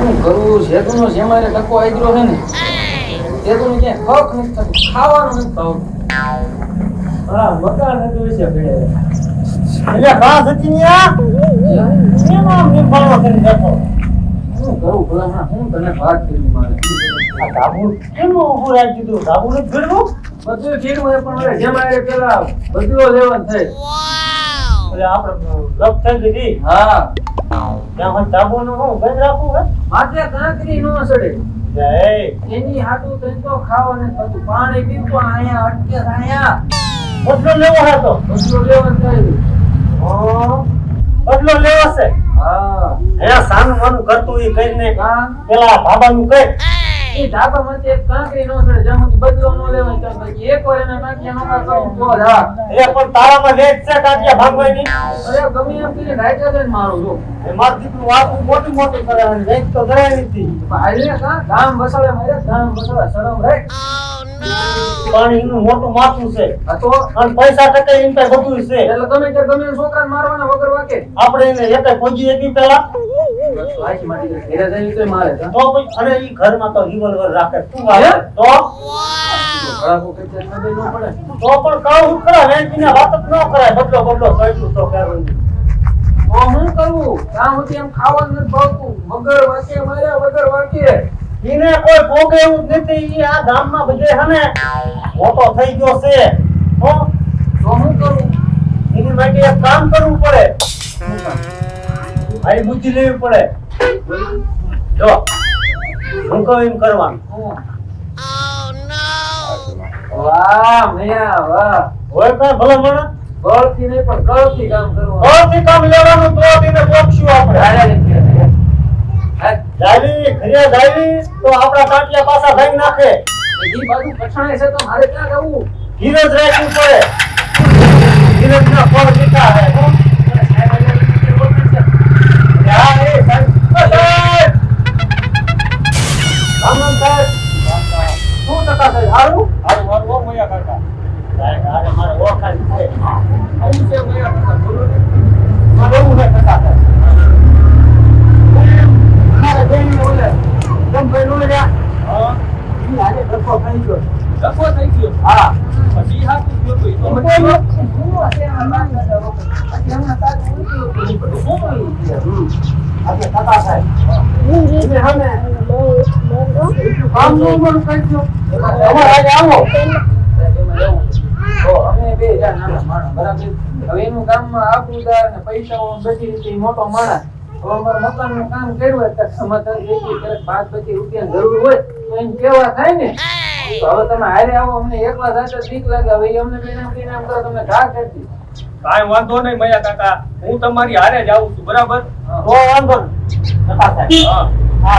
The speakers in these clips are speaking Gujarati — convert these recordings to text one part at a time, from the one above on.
શું કરવું શેતુનો શેમારે ટકો આગ્યો છે ને? શેતુને ક્યાંય હક નથી થતું ખાવાનું નથી ભાવતું હા મકાન હતું વિશે એટલે કરી શું કરું હું તને વાત કરી મારે. આ ધાબુ કેમ ઊભું રાખી દીધું. ધાબુ નથી ભેળવું? બધું ઠીક હોય પણ જેમ પેલા બદલો લેવાનું થાય. એટલે આપણે લપ થઈ ગઈ. હા. ત્યાં હોય ધાબુનું હું બંધ રાખવું હે? માથે કાંકરી નો સડે એની હાટું તને તો ખાવાને થતું પાણી પીવું આયા અટકે આયા બદલો લેવો હે તો. બદલો લેવાનું થાય બદલો લેવો છે. હા. એ સાનું માનું કરતું એ કરીને પેલા બાબા નું કઈ એ એક કાંકરી નો બદલો નો લેવાય વાર એના નો તો હા. એ પણ તારામાં વેચ છે કાઢ્યા ભાગવાની? અરે ગમે એમ કરીને રાઈટર જ મારું છું એ માર દીકરું વાતું મોટી મોટી કરે અને તો જરાય નથી. હાલે કા ગામ બસાડે મારે ગામ બસાડે શરમ રે પાણી એનું મોટું માથું છે. તો? અને પૈસા ટકે એમ કઈ બધું છે. એટલે ગમે તે ગમે છોકરાને મારવાના વગર વાકે. આપણે એને એકે પહોંચી એકી પેલા આખી માટી ઘેરે જઈને તો મારે તો પછી અરે ઈ ઘરમાં તો રિવોલ્વર રાખે. શું વાત? તો? ચેક દેવો પડે. તો પણ કહું ખરા? વેચીને વાત જ ન કરાય. બદલો બદલો કઈશું તો કહેવું તો હું કરવું કામ હતી એમ ખાવાનું નથી ભાવતું. વગર વાકે માર્યા વગર વાકે એને કોઈ ભોગે એવું જ નથી. ઈ આ ગામમાં બધે હે મોટો થઈ ગયો છે. હો તો હું કરું? એની માટે એક કામ કરવું પડે. ભાઈ બુદ્ધિ લેવી પડે. જો હું કહું એમ કરવાનું. વાહ મૈયા વાહ. હોય કઈ ભલે મને. બળથી નહીં પણ કળથી કામ કરવું બળથી કામ લેવાનું તો એને બોક્સ્યું આપણે. ઘરે તો કાંટિયા પાછા ભાઈ નાખે. એ બાજુ પછાણે છે તો મારે ક્યાં જવું? ધીરજ રાખવું પડે. ધીરજના ફળ મીઠા હે. હો. હા, એ સાહેબ! રામ સાહેબ. શું ટકા સાહેબ? હારું? સાહેબ, આજે મારે ઓખાઈ છે. આવું છે મૈયા બોલો ને. મારે છે ટકા સાહેબ. મારે બેનને ઓલે જમભાઈ નો રહ્યા. ઈ આજે ધક્કો થઈ ગયો. ડખો થઈ ગયો હા. પછી હાથું ગયો તો ઈ તો કોઈ મટી ન- ગયો. હું હશે આમાં ના કરો. પછી હમણાં તારું ઉલટું હતું. ઈ બધું હું બોલી ગયા. હમ. આજે ટકા સાહેબ. એને સામે કામનું ઉમર કરજો. અમારે આજે આવો. એમાં એવું છે. તો અમે બે રહ્યા નાના માણસ, બરાબર? હવે એનું ગામમાં ને પૈસાઓ બધી રીતે મોટો માણસ. હવે અમારે મકાનનું કામ કર્યું હોય તો સમાધાન થઈ ક્યારેક પાંચ પચીસ રૂપિયાની જરૂર હોય તો એમ કેવા થાય ને? હવે તમે હારે આવો અમને એકલા જાતા બીક લાગે. હવે અમને બે નામ કરો તમે ઘા કરતી કાંઈ વાંધો નહીં મયા કાકા. હું તમારી હારે જ આવું છું બરાબર? તો વાંધો નહીં. હા. આ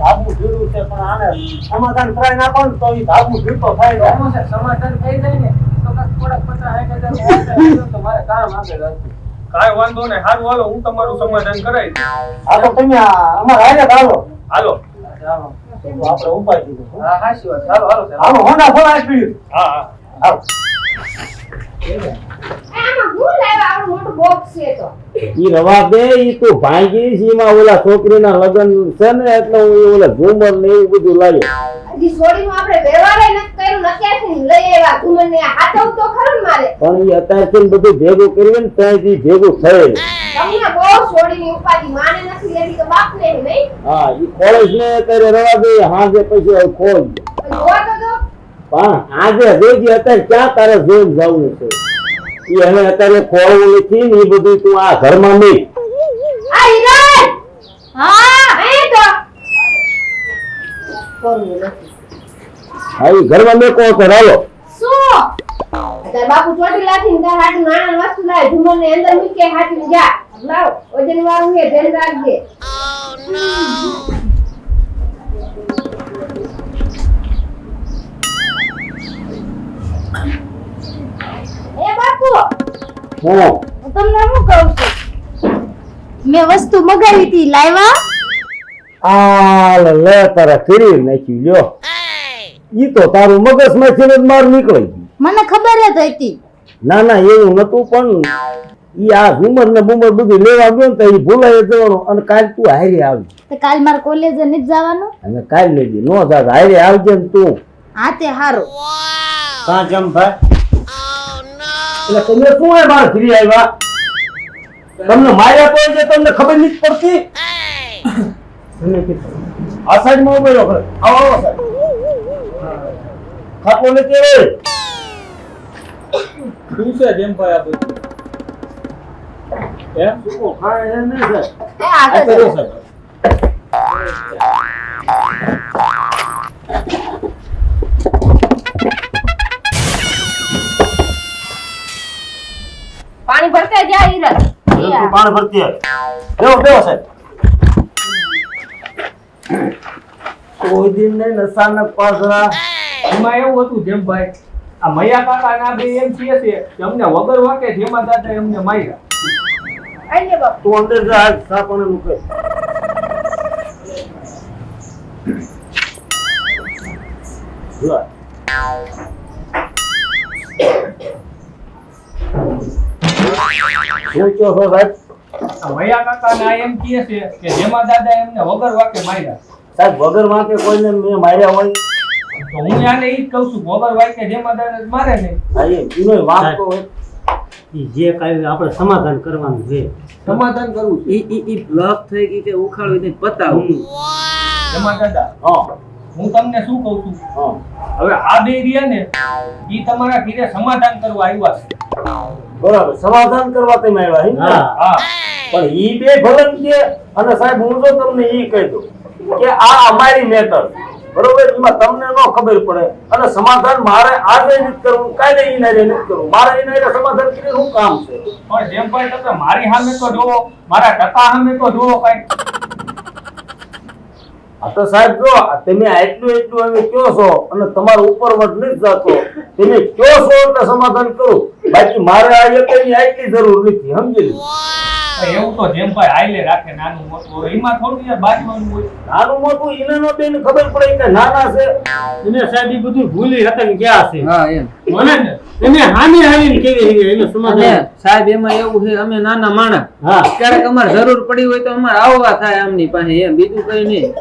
ધાબુ છે પણ આને સમાધાન કરાવી નાખો ને તો ઈ ધાબુ ભીડતો થાય તો જાય. શું છે, સમાધાન થઈ જાય ને તો કાંઈક થોડાક પચાસ સાઠ હજાર રૂપિયા થાય તો મારે કામ આગળ. કાંઈ વાંધો નહીં. સારું હાલો હું તમારું સમાધાન કરાવી તમે અમારા હાલો. આપણે ઉપાય દીધું. હા હાચી વાત. હાલો હાલો હાલો, હોના ફોન આપી હા હા. ઈ રવા દે ઈ તો ભાંગી એમાં ઓલા છોકરીના લગન છે ને એટલે હું ઓલા ઝુમર ને એવું બધું લાવ્યો. હજી સોડીનું આપણે વ્યવહારે નથી કર્યું ને લઈ આવ્યા ઘુમરને હાથવ તો ખરું મારે? પણ ઈ અત્યારથી બધું ભેગું કર્યું ને ત્યાંથી ભેગું થયેલ તમને બહુ સોડીની ઉપાધિ માને નથી લેતી તો નહીં? હા ઈ ખોળેશ ને અત્યારે રવા દે હાજે પછી ખોલ તો? પણ આજે જોઈજે અત્યારે ક્યાં તારે જોઈ જવું છે? એ હવે અત્યારે ખોળવું નથી ને એ બધું તું આ ઘરમાં નહીં હા એ તો. ઘરમાં હાલો. બાપુ ચોટી લાથી ને તાર હાટુ નાના વસ્તુ લાવે ઘુમરને અંદર મૂકે હાટી જા. લાવ વજન વાળું હે ધ્યાન રાખજે. એ બાપુ હું. હું તમને શું કહું છું? મેં વસ્તુ મગાવી હતી લાવ્યા? આ લે લે તારા કરી નાખ્યું લ્યો. ઈ તો તારું મગજમાંથી જ માર નીકળી ગયું. મને ખબર જ હતી. ના ના એવું નતું પણ ઈ આ હુમર ને બુમર બધું લેવા ગયો ને તો ઈ ભૂલાઈ જવાનું અને કાલ તું હારી આવી. તો કાલ મારે કોલેજે નથી જવાનું? અને કાલ લેજે. નો જાત હારી આવજે ને તું. હા તે હારું. કાં જેમ ભાઈ? એટલે તમે શું એ બાર ફરી આવ્યા? તમને માર્યા તો છે તમને ખબર નથી પડતી? આ સાઈડમાં ઊભો. આવો આવો સાહેબ. ખાટલો નથી હોય શું છે જેમભાઈ આ બધું? એમ? શું ખાય એમ નહીં સાહેબ એ આગળ કરો સાહેબ. પાણી ભરતી. બેહો બેહો સાહેબ. કોઈ દિન નહીં નશાના પાસરા એમાં એવું હતું જેમભાઈ આ મૈયા કાકા ના બે એમ છે કે અમને વગર વાકે જેમાં દાદા એમને માર્યા. બાપુ. તું અંદર જા હાલ, સા પાણી શું કહો છો સાહેબ? આ મયા એમ કહે છે કે જેમાં દાદા એમને વગર વાકે માર્યા. સાહેબ વગર વાંકે કોઈને મેં માર્યા હોય? તો હું આને ઈ જ કહું છું વગર વાકે જેમાં દાદા મારે નહીં હા, એ ઈનોય વાંકતો હોય. જે કાંઈ આપણે સમાધાન કરવાનું છે. સમાધાન કરવું છે? ઈ ઈ ઈ બ્લોક થઈ ગઈ કે ઉખાડવી ને પતાવું. જેમાં દાદા હા. હું તમને શું કહું છું? હા. હવે આ બે રહ્યા ને ઈ તમારા ઘીરે સમાધાન કરવા આવ્યા છે. બરાબર. સમાધાન કરવા તમે આવ્યા હે પણ ઈ બે ભલન છે અને સાહેબ હું તો તમને ઈ કહી દઉં કે આ અમારી મેટર બરોબર? એમાં તમને ન ખબર પડે. અને સમાધાન મારે આજે નથી કરવું કાલે ઈ નારે નથી કરવું. મારે ઈ નારે સમાધાન કરી શું કામ છે? પણ જેમ પણ તમે મારી સામે તો જુઓ મારા ટકા સામે તો જુઓ કઈ આ તો સાહેબ જો તમે આટલું એટલું અમે કયો છો? અને તમારો ઉપરવટ નથી જતો. તમે કયો છો? એટલે સમાધાન કરું. બાકી મારે આ એકની આટલી જરૂર નથી, સમજી પણ એવું તો જેમભાઈ હાઈલે રાખે નાનું મોટું એમાં થોડું યાર બાજવાનું હોય. નાનું મોટું એને નો બેન ખબર પડે કે નાના છે. એને સાહેબ ઈ બધું ભૂલી રતન ગયા છે? હા એમ. મને એને હાની હાની કેવી હે એને સમાધાન. સાહેબ એમાં એવું છે અમે નાના માણા હા. ક્યારેક અમારે જરૂર પડી હોય તો અમારે આવવા થાય આમની પાસે એમ. બીજું કઈ નહીં.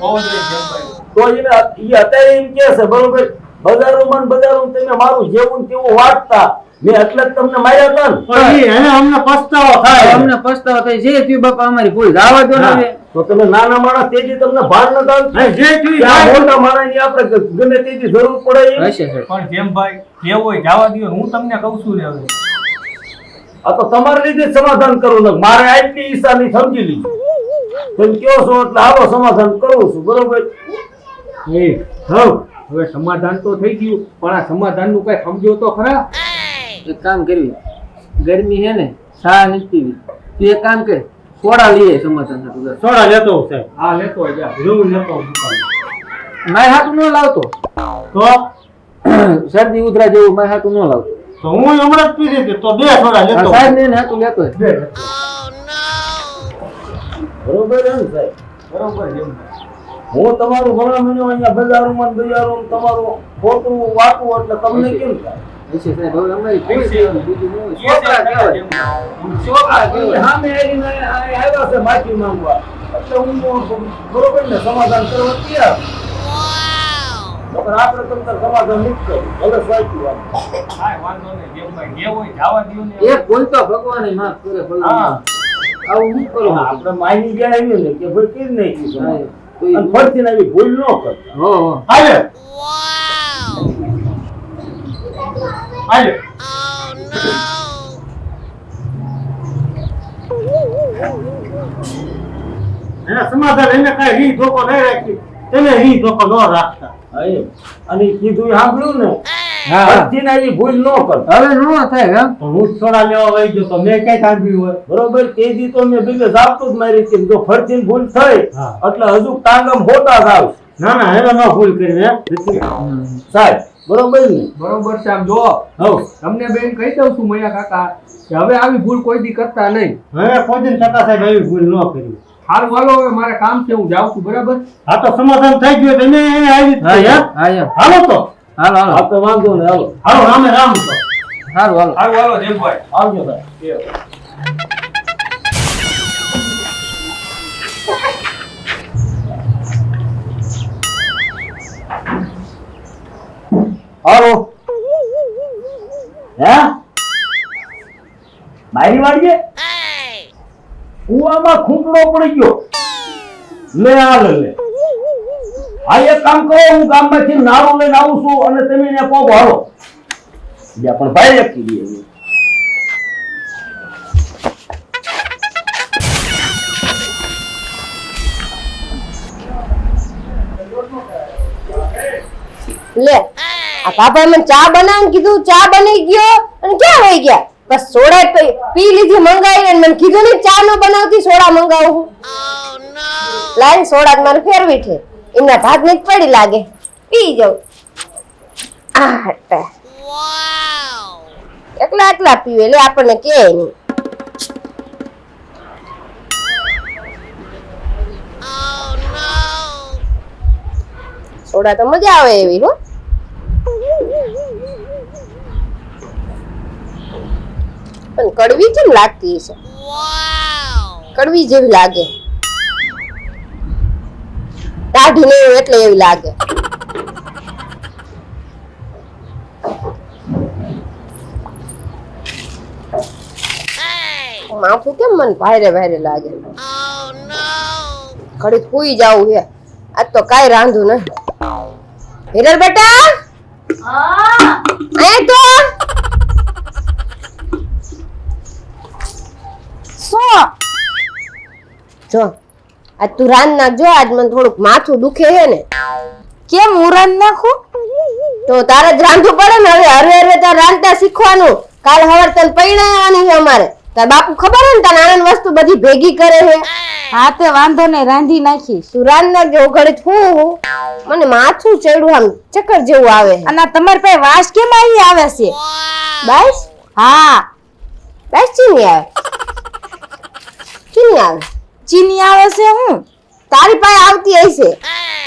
બહુ જ જેમભાઈ તો એને ઈ અત્યારે એમ કે છે બરોબર બજારો મન બજારો તમે મારું જેવું તેવું વાંચતા મેં એટલે તમને માર્યા હતા પણ એને અમને પસ્તાવો થાય. અમને પસ્તાવો થાય. જે થયું બાપા અમારી ભૂલ. જવા દો ને તો તમે નાના માણસ તેજી તમને ભાન ન હા, જે થયું એ થાય થાય. મોટા માણસની આપણે ગમે તેજી જરૂર પડે હશે સાહેબ પણ જેમભાઈ જેવું હોય જવા દો. હું તમને કહું છું ને હવે. આ તો તમારે લીધે સમાધાન કરવું ને મારે આટલી ઈચ્છા ની સમજી લીધી. તમે કયો છો એટલે આવો સમાધાન કરું છું. બરોબર? એ હવે. સમાધાન તો થઈ ગયું પણ આ સમાધાનનું કઈ સમજો તો ખરા? એક કામ કરવી ગરમી છે ને શા નથી પીવી. તું એક કામ કર સોડા લઈએ સમાધાન થતું સોડા લેતો હું સાહેબ. હા લેતો હોય લેતો હું દુકાને. માય હાટું ન લાવતો. તો? શરદી ઉધરા જેવું માય હાટું ન લાવતો. તો હું હમણાં જ પીધી હતી તો બે સોડા લેતો સાહેબ ને હાટું લેતો બરોબર એમ સાહેબ. બરોબર એમ. હું તમારું ઘણા મહિનો અહીંયા બજારોમાં બજારો તમારું ખોટું વાતું એટલે તમને કેમ થાય? ભૂલ સમાધાન કરવા તૈયાર. ભલે એક ભૂલ તો ભગવાન માફ કરે હા. આવું હું કરું? આપણે માની ગયા આવ્યું ને કે ભાઈ કઈ નહીં ફરતી આવી ભૂલ ન કરતા હો હો હાલે. એના સમાધાન એને કાંઈ રી ધોકો નહીં રાખી. તેને રી ધોકો ન રાખતા. અને ઈ કીધું સાંભળ્યું ને? હા, હા. ફરતી ને આવી ભૂલ ન કરતા હવે નો થાય હા? હું જ લેવા વહી ગયો તો મેં ક્યાંય સાંભળ્યું હોય? બરોબર? તો મેં બીજે આપતું જ મારી હતી. જો ફરતી ભૂલ થઈ. એટલે હજુ ટાંગમ હોતા જ આવશે. ના ના એને ન ભૂલ કરી હે? સાહેબ બરોબર ને બરોબર છે. આમ જો હવ. તમને બેન કહી દઉં છું મયા કાકા કે હવે આવી ભૂલ કોઈ દી કરતા નહીં. હવે કોઈ દિન કાકા સાહેબ આવી ભૂલ ન કરી. હાલ વાલો હવે મારે કામ છે હું જાઉં છું બરાબર? હા તો સમાધાન થઈ ગયું તમે આવી જ હા હાલો તો. હાલો હાલો. હા તો વાંધો ને હાલો. હાલો રામે રામ તો. સારું હાલો. હારું હાલો જેમભાઈ. આવજો સાહેબ હાલો. હે? મારી વાડીએ કુવામાં ખૂંપડો પડી ગયો. લે, આ લે હા, એક કામ કરો, હું ગામમાંથી નારું લઈને આવું છું અને તમે એને કહો હાલો. બીજા પણ ભાઈ લખી દઈએ લે. આ પાપાએ મને ચા બનાવવાનું કીધું, ચા બની ગયો અને ક્યાં રહી ગયા? બસ સોડા પી લીધી મંગાવી અને મને કીધું ને ચા નો બનાવતી, સોડા મંગાવું લાઈન સોડા મારે ફેરવી છે. એમના ભાગની પડી લાગે. પી જાઉં. આ હટ્ટા એકલા એકલા પીવે એટલે આપણને કે નહીં. સોડા તો મજા આવે એવી, હો. પણ કડવી કેમ લાગતી છે કડવી જેવી લાગે. દાઢી ને એટલે એવી લાગે. માથું કેમ મને ભારે ભારે લાગે? ઘડી સુઈ જાવું છે આજ તો કાઈ રાંધું નહીં હિરલ બેટા? અહીંયા તો શું જો આજ તું રાન નાખજો આજ મને થોડુંક માથું દુખે છે ને. કેમ ઉરાન નાખું? તો તારે જ રાંધવું પડે ને હવે હરે હરે તારે રાંધતા શીખવાનું. કાલ હવાર તને પૈણાવાની છે અમારે. તાર બાપુ ખબર હે ને તાર આનંદ વસ્તુ બધી ભેગી કરે છે. હા તે વાંધો નહીં રાંધી નાખી તું રાંધ નાખજો ઘડી હું હું. મને માથું ચડ્યું આમ ચક્કર જેવું આવે. અને આ તમારી પાસે વાસ કેમ આવી આવે છે? બસ? હા. બસ ચીની આવે. ચીની આવે. ચીની આવે છે હું? તારી પાસે આવતી હશે.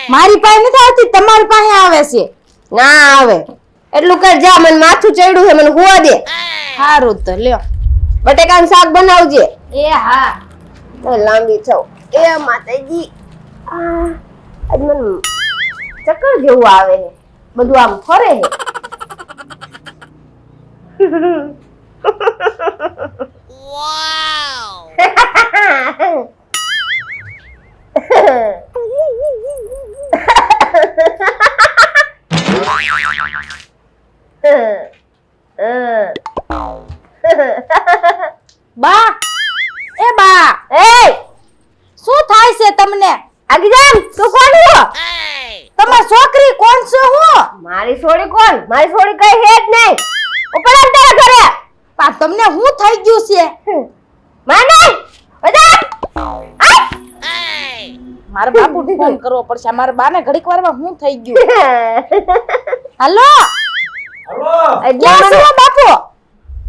મારી પાસે નથી આવતી તમારી પાસે આવે છે. ના આવે. એટલું કર જા મને માથું ચડ્યું છે મને હોવા દે. સારું તો લ્યો. બટેકાનું શાક બનાવજે. એ હા. તો લાંબી થઉં એ માતાજી. આ આજ મને ચક્કર જેવું આવે છે. બધું આમ ફરે છે. બા. એ બા. એ શું થાય છે તમને? આગી જામ તું કોણ છો? તમારી છોકરી કોણ છે હું? મારી સોડી કોણ? મારી સોડી કઈ હે જ નહીં. તારા ઘરે. તમને શું થઈ ગયું છે? માને? બધા મારા બાપુ ફોન કરવો પડશે. મારા બાને ઘડીક વારમાં હું થઈ ગયું? હાલો? હાલો? બાપુ?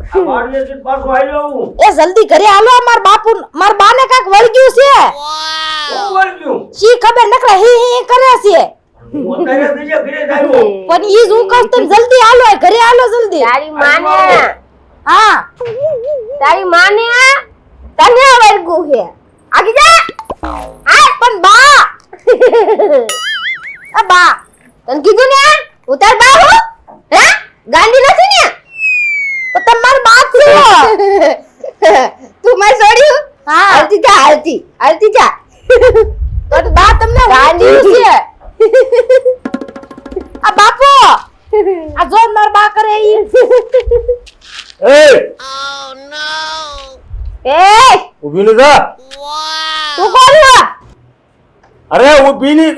આ વાડીએથી પાછો આવ્યો હું. એ જલ્દી ઘરે હાલો મારા બાપુ મારા બાને કાક વળગ્યું છે? શી ખબર નકરા હી હી કરે છે. પણ ઈ જ હું કહું તમે જલ્દી હાલો ઘરે હાલો જલ્દી. તારી માને. હા. તારી માને તને વળગ્યું છે. આગી જા. આ પણ બા! આ બા તને કીધું ને હું તાર બા હું હે? ગાંડી નથી ને? તો તમારી બા છો તું મારી સોડી હું? હાલતી જા હાલતી હાલતી જા. તો બા તમને ગાંડી. છે? આ બાપુ! આ જો માર બા કરે ઈ. એ! એ! ઊભી ને જા. તું કોણ છે અરે ઊભી ની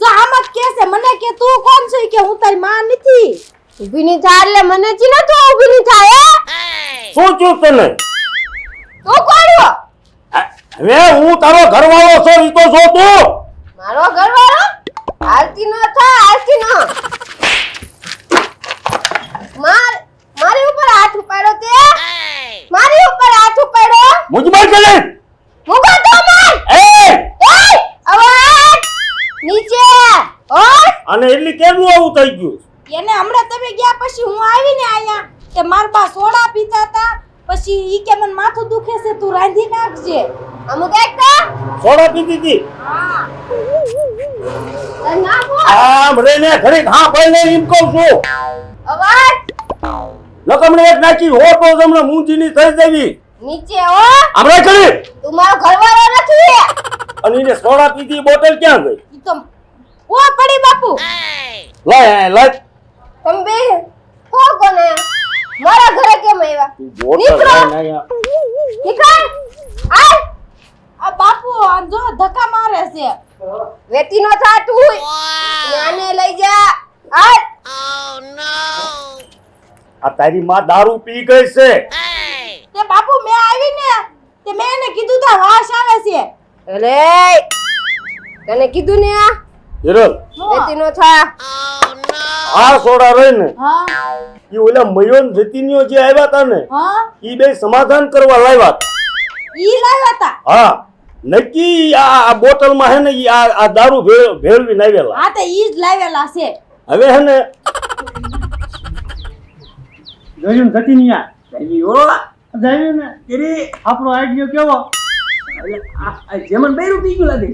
જો આમ કે છે મને કે તું કોણ છે? કે હું તારી માં નથી. ઊભી ની થા એટલે મને ચીનો તું ઊભી ની થા હે? શું ચૂપ તને? તું કોણ છો હવે હું તારો ઘરવાળો છો ઈ તો છો તું? મારો ઘરવાળો? હાલતી ન થા હાલતી ન. માર મારી ઉપર હાથ ઉપાડ્યો તે? મારી ઉપર હાથ ઉપાડ્યો? મુજબાર કે લે મુકો તો માર એ એ અવાજ! નીચે! ઓર અને એટલી કેમ આવું થઈ ગયું? એને હમણાં તમે ગયા પછી હું આવીને આયા કે માર બા સોડા પીતા હતા પછી ઈ કે મને માથું દુખે છે તું રાંધી નાખજે. અમુક એક તો? સોડા દીધી હતી હું? આમ રહીને ઘડીક હા ભાઈને એમ કહું છું. અવાજ? લકમણે એક નાખી હોટો તમને મૂંજીની થઈ દેવી નીચે હો. હમણાં કરી તું મારો ઘરવાળો નથી. અને એને સોડા પીધી બોટલ ક્યાં ગઈ? ઈ તો ઓ પડી બાપુ. લાય આય, લાય. તમે બે કો કોને? મારા ઘરે કેમ આવ્યા? નીકળો. નીકળ. આ આ બાપુ આ જો ધક્કા મારે છે. વેતી નો થા તું. આને લઈ જા. આય. આ તારી માં દારૂ પી ગઈ છે. ને તે મેં એને કીધું તા વાસ આવે છે. અરે તને કીધું ને આ? હિરલ. વેતી નો થા. આ સોડા રહીને. હા. ઈ ઓલા મયોન જતીનીઓ જે આવ્યા તા ને હા. ઈ બે સમાધાન કરવા લાવ્યા. ઈ લાવ્યા તા? હા. નક્કી આ આ બોટલમાં હે ને ઈ આ આ દારૂ ભેળ ભેળવી લાવેલા હા તો ઈ જ લાવેલા છે. હવે હે ને જોયું ને સતીનિયા જોયું ને તેરી આપણો આઈડિયો કેવો? જેમન બેરું પી ગયું લાગે.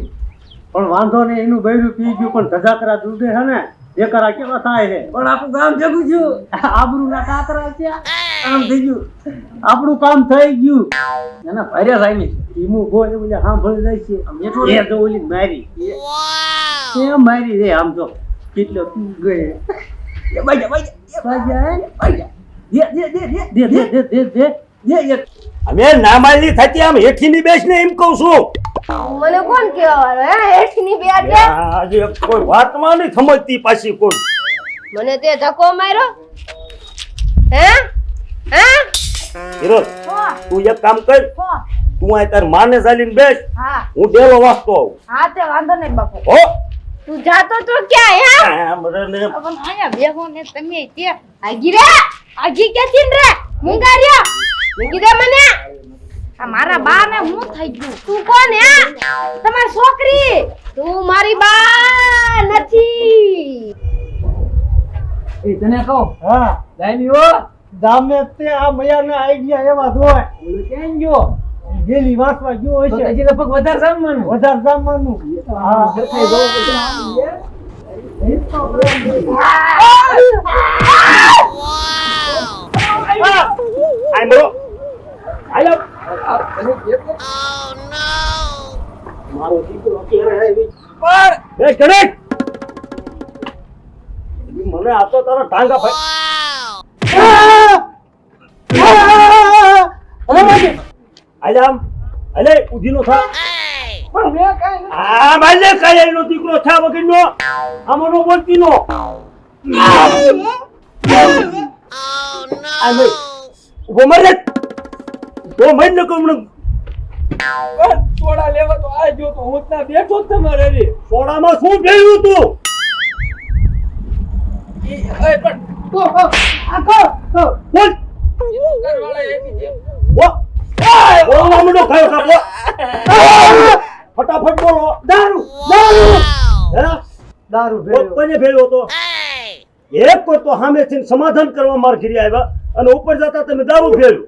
પણ વાંધો નહીં એનું બૈરું પી ગયું પણ ધજાકરા દૂધે હે ને કેવા થાય છે? પણ આપણું ગામ ભેગું થયું. આબરૂ ના કાતરા છે આમ થઈ ગયું. આપણું કામ થઈ ગયું. એના ભારે સાઈની ધીમું બોલ એવું સાંભળી જાય છે. એટલું એ તો ઓલી મારી. એ મારી રે આમ તો. કેટલો તું ગયે. એ ભાઈ જા બાજા. હે? બાઈ જા દે દે દે દે દે. દે દે દે. અમે નામાલી થતી આમ હેઠીની બેસ ને એમ કહું છું. મને કોણ કહેવાવાળો હે? હેઠની બે આટલે આજે કોઈ વાતમાં નહીં સમજતી પાછી કોઈ. મને તે ધક્કો માર્યો? હે? હે? હીરો તું એક કામ કર. તું આ તાર માને ચાલીને બેસ. હા. ડેલો વાંચતો આવું. હા તે વાંધો નહીં બાપુ. હો. તું જાતો તો ક્યાં હે? રે ને પણ આયા બેહો ને તમે તે આગી રે આગી ક્યાંથી રે? મુંગારિયા. મૂકી દે મને? આ મારા બા ને હું થઈ ગયું? તું કોણ હે? તમારી છોકરી? તું મારી બા નથી. એ તને કહો. હા. હો ગામે તે આ મયાના ગયા એવા જ હોય. ઓલું ક્યાં ગયો? ગેલી વાંચવા ગયો તો હશે હજી લગભગ વધારે સામાન વધારે જામવાનું. હા. આય બોલો હાલો મારો દીકરો અત્યારે હે પર એ કડક મને આ તો તારો ટાંગા ભાઈ આજામ અલે ઉધી નો દીકરો થા વગર નો આમનો બોલતી નો Oh no! મરે તો મર ન સોડા લેવા તો આ જો તો હું ત્યાં બેઠો તમારે રે. સોડામાં શું ભેળ્યું તું? એ એ પણ ઓ ઓ આ કો કો બોલ. ઘરવાળા એની જેમ વો બોલવા માંડો ખાયો કાપો ફટાફટ બોલો. દારૂ દારૂ. હે? દારૂ ભેળ્યો. કોને ભેળ્યો તો એક કોઈ તો સામેથી સમાધાન કરવા માર ઘીરી આવ્યા. અને ઉપર જતા તમે દારૂ ફેર્યું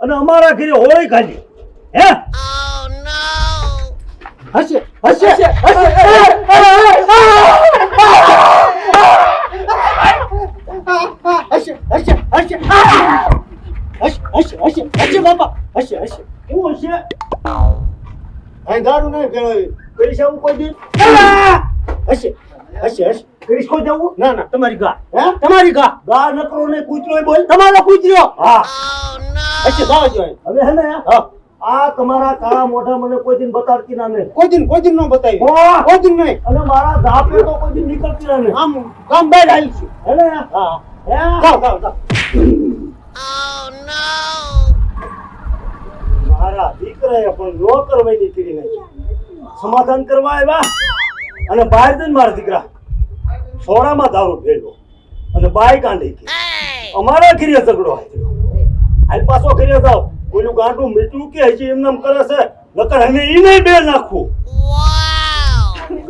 અને અમારા ઘરે હોળી કાઢી હે હશે હશે હશે હશે હશે હશે હશે હશે હશે હશે બાપા હશે હશે શું હશે અહીં દારૂ નહીં ભેળવી કરી છે કોઈ દી હશે હશે હશે કોઈ જવું? ના ના. તમારી ગા. હે? તમારી ગા. ગા નકરો ને કૂતરો બોલ. તમારો કૂતરો? હા. હશે જાવ જો હવે હે ને હા. આ તમારા કાળા મોઢા મને કોઈ દિન બતાડતી ના નહીં કોઈ દિન કોઈ દિન ન બતાવી. કોઈ દિન નહીં. અને મારા ધાપે તો કોઈ દિન નીકળતી ના નહીં આમ કામ બહાર આવી છે. હે ને? હા. હે? જાઓ ઓ નો મારા દીકરાએ પણ નો કરવાની કરી નાખી. સમાધાન કરવા આવ્યા અને બહાર જઈને મારા દીકરા સોડામાં દારૂ ભેળ્યો અને બાય કાંડી ગઈ અમારા ઘીરે ઝઘડો આવ્યો હાલ પાછો ઘીરે જાવ કોઈનું ગાંઠું મીઠું કે હજી એમ નામ કરે છે? નકર અમે એને બે નાખવું